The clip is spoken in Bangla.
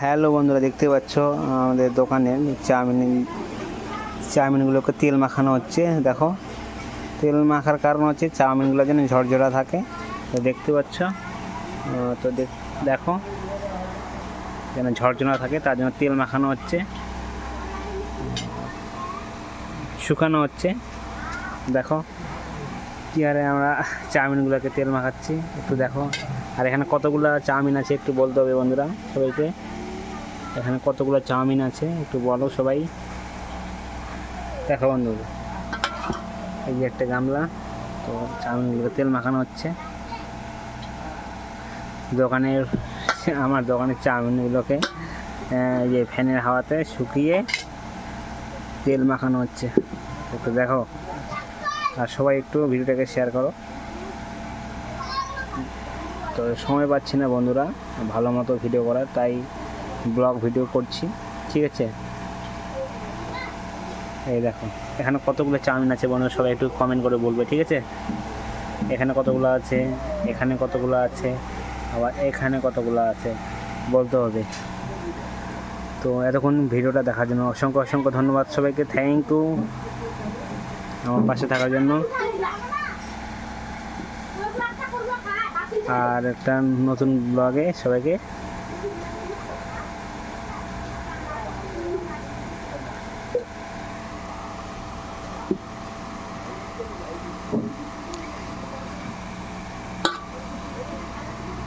হ্যালো বন্ধুরা, দেখতে পাচ্ছ, আমাদের দোকানে চাউমিন, চাউমিনগুলোকে তেল মাখানো হচ্ছে, দেখো। তেল মাখার কারণ হচ্ছে চাউমিনগুলো যেন ঝরঝরা থাকে, তো দেখতে পাচ্ছ তো দেখ- যেন ঝরঝরা থাকে, তার জন্য তেল মাখানো হচ্ছে, শুকানো হচ্ছে, দেখো, কী আরে আমরা চাউমিনগুলোকে তেল মাখাচ্ছি, একটু দেখো, আর এখানে কতগুলো চাউমিন আছে একটু বলতে হবে বন্ধুরা সবাইকে। এখানে কতগুলো চাউমিন আছে, একটু বলো সবাই। দেখো বন্ধু, এই যে একটা গামলা, তো চাউমিনগুলোকে তেল মাখানো হচ্ছে। দোকানের, আমার দোকানের চাউমিনগুলোকে যে ফ্যানের হাওয়াতে শুকিয়ে তেল মাখানো হচ্ছে। একটু দেখো, আর সবাই একটু ভিডিওটাকে শেয়ার করো। তো সময় পাচ্ছি না বন্ধুরা, ভালো মতো ভিডিও করার, তাই ব্লগ ভিডিও করছি, ঠিক আছে? এই দেখো, এখানে কতগুলো চাউমিন আছে বন্ধুরা, সবাই একটু কমেন্ট করে বলবে, ঠিক আছে? এখানে কতগুলো আছে, এখানে কতগুলো আছে, আবার এখানে কতগুলো আছে, বলতে হবে। তো এতক্ষণ ভিডিওটা দেখার জন্য অসংখ্য অসংখ্য ধন্যবাদ সবাইকে থ্যাংক ইউ আমার পাশে থাকার জন্য। আর একটা নতুন ব্লগে সবাইকে